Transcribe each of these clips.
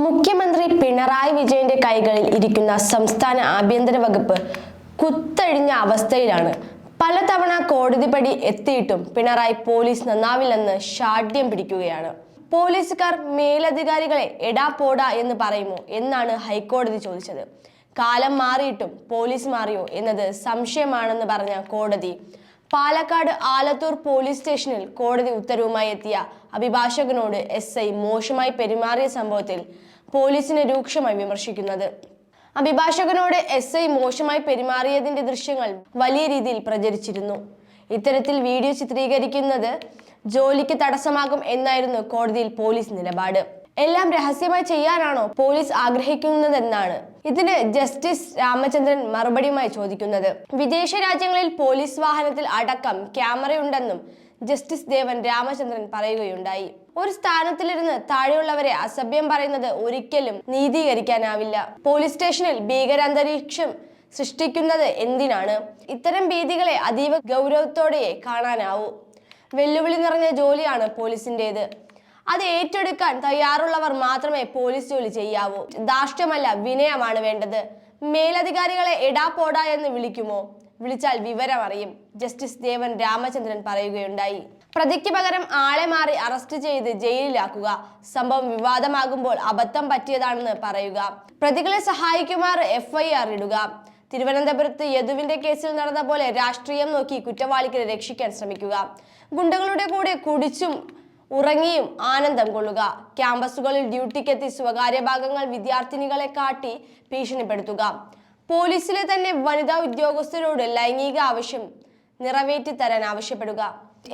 മുഖ്യമന്ത്രി പിണറായി വിജയന്റെ കൈകളിൽ ഇരിക്കുന്ന സംസ്ഥാന ആഭ്യന്തര വകുപ്പ് കുത്തഴിഞ്ഞ അവസ്ഥയിലാണ്. പലതവണ കോടതിപടി എത്തിയിട്ടും പിണറായി പോലീസ് നന്നാവില്ലെന്ന് ഷാഢ്യം പിടിക്കുകയാണ്. പോലീസുകാർ മേലധികാരികളെ എടാ പോടാ എന്ന് പറയുമോ എന്നാണ് ഹൈക്കോടതി ചോദിച്ചത്. കാലം മാറിയിട്ടും പോലീസ് മാറിയോ എന്നത് സംശയമാണെന്ന് പറഞ്ഞ കോടതി പാലക്കാട് ആലത്തൂർ പോലീസ് സ്റ്റേഷനിൽ കോടതി ഉത്തരവുമായി എത്തിയ അഭിഭാഷകനോട് എസ് ഐ മോശമായി പെരുമാറിയ സംഭവത്തിൽ പോലീസിനെ രൂക്ഷമായി വിമർശിക്കുന്നത്. അഭിഭാഷകനോട് എസ് ഐ മോശമായി പെരുമാറിയതിന്റെ ദൃശ്യങ്ങൾ വലിയ രീതിയിൽ പ്രചരിച്ചിരുന്നു. ഇത്തരത്തിൽ വീഡിയോ ചിത്രീകരിക്കുന്നത് ജോലിക്ക് തടസ്സമാകും എന്നായിരുന്നു കോടതിയിൽ പോലീസ് നിലപാട്. എല്ലാം രഹസ്യമായി ചെയ്യാനാണോ പോലീസ് ആഗ്രഹിക്കുന്നതെന്നാണ്. ഇതിന് ജസ്റ്റിസ് രാമചന്ദ്രൻ മറുപടിയുമായി ചോദിക്കുന്നത്. വിദേശ രാജ്യങ്ങളിൽ പോലീസ് വാഹനത്തിൽ അടക്കം ക്യാമറയുണ്ടെന്നും ജസ്റ്റിസ് ദേവൻ രാമചന്ദ്രൻ പറയുകയുണ്ടായി. ഒരു സ്ഥാനത്തിലിരുന്ന് താഴെയുള്ളവരെ അസഭ്യം പറയുന്നത് ഒരിക്കലും നീതീകരിക്കാനാവില്ല. പോലീസ് സ്റ്റേഷനിൽ ഭീകരാന്തരീക്ഷം സൃഷ്ടിക്കുന്നത് എന്തിനാണ്? ഇത്തരം ഭീതികളെ അതീവ ഗൗരവത്തോടെ കാണാനാവൂ. വെല്ലുവിളി നിറഞ്ഞ ജോലിയാണ് പോലീസിന്റെത് അത് ഏറ്റെടുക്കാൻ തയ്യാറുള്ളവർ മാത്രമേ പോലീസ് ജോലി ചെയ്യാവൂ. ധാർഷ്ട്യമല്ല വിനയമാണ് വേണ്ടത്. മേലധികാരികളെ എടാ പോടാ എന്ന് വിളിക്കുമോ? വിളിച്ചാൽ വിവരം അറിയും ജസ്റ്റിസ് ദേവൻ രാമചന്ദ്രൻ പറയുകയുണ്ടായി. പ്രതിക്ക് പകരം ആളെ മാറി അറസ്റ്റ് ചെയ്ത് ജയിലിലാക്കുക. സംഭവം വിവാദമാകുമ്പോൾ അബദ്ധം പറ്റിയതാണെന്ന് പറയുക. പ്രതികളെ സഹായിക്കുമാർ എഫ്ഐആർ ഇടുക. തിരുവനന്തപുരത്ത് യദുവിന്റെ കേസിൽ നടന്ന പോലെ രാഷ്ട്രീയം നോക്കി കുറ്റവാളികളെ രക്ഷിക്കാൻ ശ്രമിക്കുക. ഗുണ്ടകളുടെ കൂടെ കുടിച്ചും ഉറങ്ങിയും ആനന്ദം കൊള്ളുക. ക്യാമ്പസുകളിൽ ഡ്യൂട്ടിക്കെത്തി സ്വകാര്യ ഭാഗങ്ങൾ വിദ്യാർത്ഥിനികളെ കാട്ടി ഭീഷണിപ്പെടുത്തുക. പോലീസിലെ തന്നെ വനിതാ ഉദ്യോഗസ്ഥരോട് ലൈംഗിക ആവശ്യം നിറവേറ്റി തരാൻ ആവശ്യപ്പെടുക.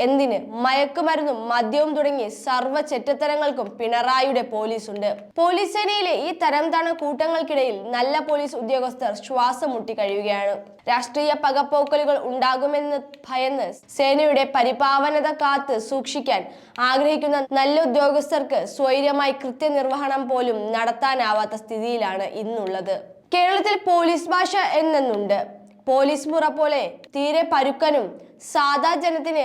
എന്തിന്? മയക്കുമരുന്നും മദ്യവും തുടങ്ങി സർവ ചെറ്റത്തരങ്ങൾക്കും പിണറായിയുടെ പോലീസുണ്ട്. പോലീസ് സേനയിലെ ഈ തരം താണ കൂട്ടങ്ങൾക്കിടയിൽ നല്ല പോലീസ് ഉദ്യോഗസ്ഥർ ശ്വാസം മുട്ടി കഴിയുകയാണ്. രാഷ്ട്രീയ പകപ്പോക്കലുകൾ ഉണ്ടാകുമെന്ന് ഭയന്ന് സേനയുടെ പരിപാവനത കാത്ത് സൂക്ഷിക്കാൻ ആഗ്രഹിക്കുന്ന നല്ല ഉദ്യോഗസ്ഥർക്ക് സ്വൈര്യമായി കൃത്യനിർവഹണം പോലും നടത്താനാവാത്ത സ്ഥിതിയിലാണ് ഇന്നുള്ളത്. കേരളത്തിൽ പോലീസ് ഭാഷ എന്നുണ്ട് പോലീസ് മുറ പോലെ തീരെ പരുക്കനും സാധാ ജനത്തിന്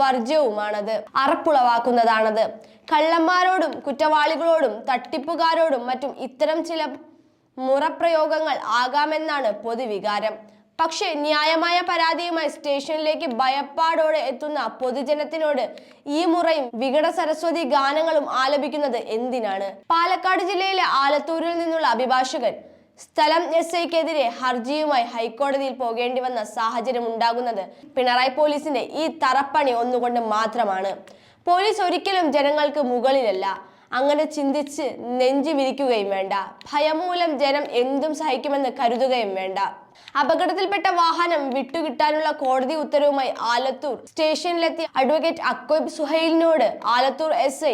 വർജ്യവുമാണത്. അറപ്പുളവാക്കുന്നതാണത്. കള്ളന്മാരോടും കുറ്റവാളികളോടും തട്ടിപ്പുകാരോടും മറ്റും ഇത്തരം ചില മുറപ്രയോഗങ്ങൾ ആകാമെന്നാണ് പൊതുവികാരം. പക്ഷേ ന്യായമായ പരാതിയുമായി സ്റ്റേഷനിലേക്ക് ഭയപ്പാടോടെ എത്തുന്ന പൊതുജനത്തിനോട് ഈ മുറയും വികട സരസ്വതി ഗാനങ്ങളും ആലപിക്കുന്നത് എന്തിനാണ്? പാലക്കാട് ജില്ലയിലെ ആലത്തൂരിൽ നിന്നുള്ള അഭിഭാഷകൻ സ്ഥലം എസ് ഐക്കെതിരെ ഹർജിയുമായി ഹൈക്കോടതിയിൽ പോകേണ്ടി വന്ന സാഹചര്യം ഉണ്ടാകുന്നത് പിണറായി പോലീസിന്റെ ഈ തറപ്പണി ഒന്നുകൊണ്ട് മാത്രമാണ്. പോലീസ് ഒരിക്കലും ജനങ്ങൾക്ക് മുകളിലല്ല. അങ്ങനെ ചിന്തിച്ച് നെഞ്ചു വിരിക്കുകയും വേണ്ട. ഭയം മൂലം ജനം എന്തും സഹിക്കുമെന്ന് കരുതുകയും വേണ്ട. അപകടത്തിൽപ്പെട്ട വാഹനം വിട്ടുകിട്ടാനുള്ള കോടതി ഉത്തരവുമായി ആലത്തൂർ സ്റ്റേഷനിലെത്തിയ അഡ്വക്കേറ്റ് അക്കോബ് സുഹൈലിനോട് ആലത്തൂർ എസ്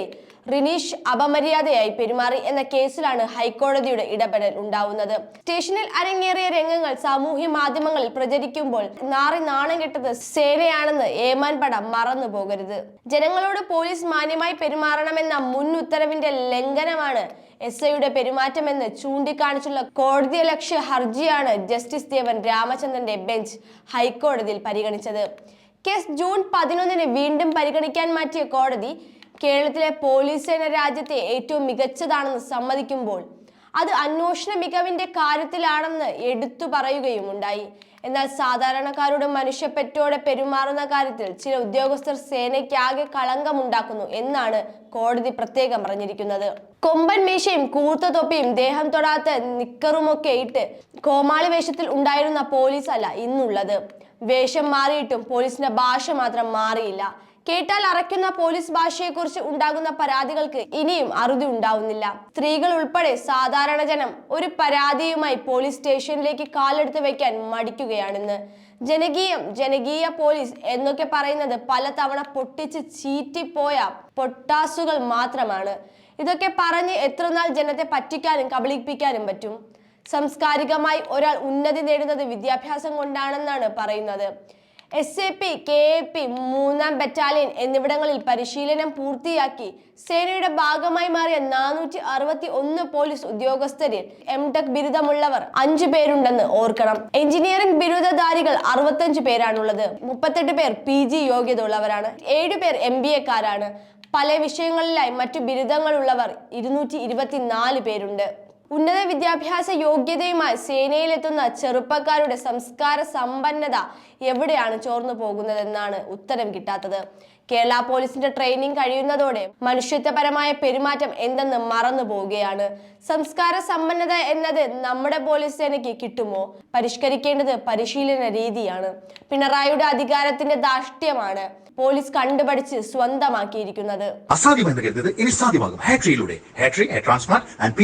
റിനീഷ് അപമര്യാദയായി പെരുമാറി എന്ന കേസിലാണ് ഹൈക്കോടതിയുടെ ഇടപെടൽ ഉണ്ടാവുന്നത്. സ്റ്റേഷനിൽ അരങ്ങേറിയ രംഗങ്ങൾ സാമൂഹ്യ മാധ്യമങ്ങളിൽ പ്രചരിക്കുമ്പോൾ നാറി നാണം കെട്ടത് സേനയാണെന്ന് ഏമാൻ പട മറന്നു പോകരുത്. ജനങ്ങളോട് പോലീസ് മാന്യമായി പെരുമാറണമെന്ന മുൻ ഉത്തരവിന്റെ ലംഘനമാണ് എസ് ഐയുടെ പെരുമാറ്റമെന്ന് ചൂണ്ടിക്കാണിച്ചുള്ള കോടതിയലക്ഷ്യ ഹർജിയാണ് ജസ്റ്റിസ് ദേവൻ രാമചന്ദ്രന്റെ ബെഞ്ച് ഹൈക്കോടതിയിൽ പരിഗണിച്ചത്. കേസ് ജൂൺ പതിനൊന്നിന് വീണ്ടും പരിഗണിക്കാൻ മാറ്റിയ കോടതി കേരളത്തിലെ പോലീസ് സേന രാജ്യത്തെ ഏറ്റവും മികച്ചതാണെന്ന് സമ്മതിക്കുമ്പോൾ അത് അന്വേഷണ മികവിന്റെ കാര്യത്തിലാണെന്ന് എടുത്തു പറയുകയുമുണ്ടായി. എന്നാൽ സാധാരണക്കാരുടെ മനുഷ്യപ്പെറ്റോടെ പെരുമാറുന്ന കാര്യത്തിൽ ചില ഉദ്യോഗസ്ഥർ സേനയ്ക്കാകെ കളങ്കമുണ്ടാക്കുന്നു എന്നാണ് കോടതി പ്രത്യേകം പറഞ്ഞിരിക്കുന്നത്. കൊമ്പൻ മീശയും കൂർത്ത തൊപ്പിയും ദേഹം തൊടാത്ത നിക്കറുമൊക്കെ ഇട്ട് കോമാളി വേഷത്തിൽ ഉണ്ടായിരുന്ന പോലീസ് അല്ല ഇന്നുള്ളത്. വേഷം മാറിയിട്ടും പോലീസിന്റെ ഭാഷ മാത്രം മാറിയില്ല. കേട്ടാൽ അറയ്ക്കുന്ന പോലീസ് ഭാഷയെക്കുറിച്ച് ഉണ്ടാകുന്ന പരാതികൾക്ക് ഇനിയും അറുതി ഉണ്ടാവുന്നില്ല. സ്ത്രീകൾ ഉൾപ്പെടെ സാധാരണ ജനം ഒരു പരാതിയുമായി പോലീസ് സ്റ്റേഷനിലേക്ക് കാലെടുത്ത് വെക്കാൻ മടിക്കുകയാണെന്ന്. ജനകീയം ജനകീയ പോലീസ് എന്നൊക്കെ പറയുന്നത് പലതവണ പൊട്ടിച്ച് ചീറ്റിപ്പോയ പൊട്ടാസുകൾ മാത്രമാണ്. ഇതൊക്കെ പറഞ്ഞ് എത്രനാൾ ജനത്തെ പറ്റിക്കാനും കബളിപ്പിക്കാനും പറ്റും? സംസ്കാരികമായി ഒരാൾ ഉന്നതി നേടുന്നത് വിദ്യാഭ്യാസം കൊണ്ടാണെന്നാണ് പറയുന്നത്. S A P K A P മൂന്നാം ബറ്റാലിയൻ എന്നിവിടങ്ങളിൽ പരിശീലനം പൂർത്തിയാക്കി സേനയുടെ ഭാഗമായി മാറിയ നാനൂറ്റി അറുപത്തി ഒന്ന് പോലീസ് ഉദ്യോഗസ്ഥരിൽ എം ടെക് ബിരുദമുള്ളവർ അഞ്ചു പേരുണ്ടെന്ന് ഓർക്കണം. എഞ്ചിനീയറിംഗ് ബിരുദധാരികൾ അറുപത്തഞ്ച് പേരാണുള്ളത്. മുപ്പത്തെട്ട് പേർ പി ജി യോഗ്യത ഉള്ളവരാണ് ഏഴു പേർ എം ബി എക്കാരാണ് പല വിഷയങ്ങളിലായി മറ്റു ബിരുദങ്ങളുള്ളവർ ഇരുന്നൂറ്റി ഇരുപത്തിനാല് പേരുണ്ട്. ഉന്നത വിദ്യാഭ്യാസ യോഗ്യതയുമായി സേനയിലെത്തുന്ന ചെറുപ്പക്കാരുടെ സംസ്കാര സമ്പന്നത എവിടെയാണ് ചോർന്നു പോകുന്നതെന്നാണ് ഉത്തരം കിട്ടാത്തത്. കേരള പോലീസിന്റെ ട്രെയിനിങ് കഴിയുന്നതോടെ മനുഷ്യത്വപരമായ പെരുമാറ്റം എന്തെന്ന് മറന്നു പോവുകയാണ്. സംസ്കാര സമ്പന്നത എന്നത് നമ്മുടെ പോലീസ് സേനയ്ക്ക് കിട്ടുമോ? പരിഷ്കരിക്കേണ്ടത് പരിശീലന രീതിയാണ്. പിണറായിയുടെ അധികാരത്തിന്റെ ധാഷ്ട്യമാണ് പോലീസ് കണ്ടുപഠിച്ച് സ്വന്തമാക്കിയിരിക്കുന്നത്. അസാധ്യമെന്ന് കരുതുന്നത് ഇനി ആൻഡ്